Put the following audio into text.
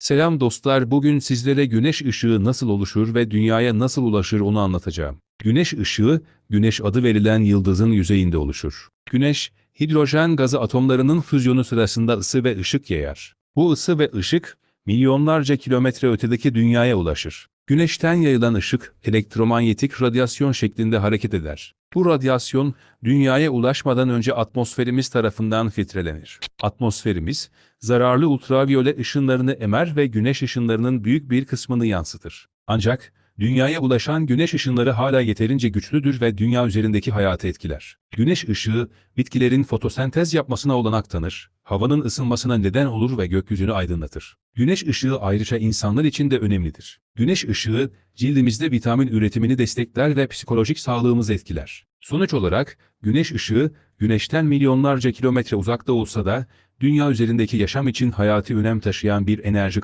Selam dostlar, bugün sizlere güneş ışığı nasıl oluşur ve dünyaya nasıl ulaşır onu anlatacağım. Güneş ışığı, güneş adı verilen yıldızın yüzeyinde oluşur. Güneş, hidrojen gazı atomlarının füzyonu sırasında ısı ve ışık yayar. Bu ısı ve ışık, milyonlarca kilometre ötedeki dünyaya ulaşır. Güneşten yayılan ışık, elektromanyetik radyasyon şeklinde hareket eder. Bu radyasyon, dünyaya ulaşmadan önce atmosferimiz tarafından filtrelenir. Atmosferimiz, zararlı ultraviyole ışınlarını emer ve güneş ışınlarının büyük bir kısmını yansıtır. Ancak, dünyaya ulaşan güneş ışınları hala yeterince güçlüdür ve dünya üzerindeki hayatı etkiler. Güneş ışığı, bitkilerin fotosentez yapmasına olanak tanır, havanın ısınmasına neden olur ve gökyüzünü aydınlatır. Güneş ışığı ayrıca insanlar için de önemlidir. Güneş ışığı, cildimizde vitamin üretimini destekler ve psikolojik sağlığımızı etkiler. Sonuç olarak, güneş ışığı, güneşten milyonlarca kilometre uzakta olsa da, dünya üzerindeki yaşam için hayati önem taşıyan bir enerji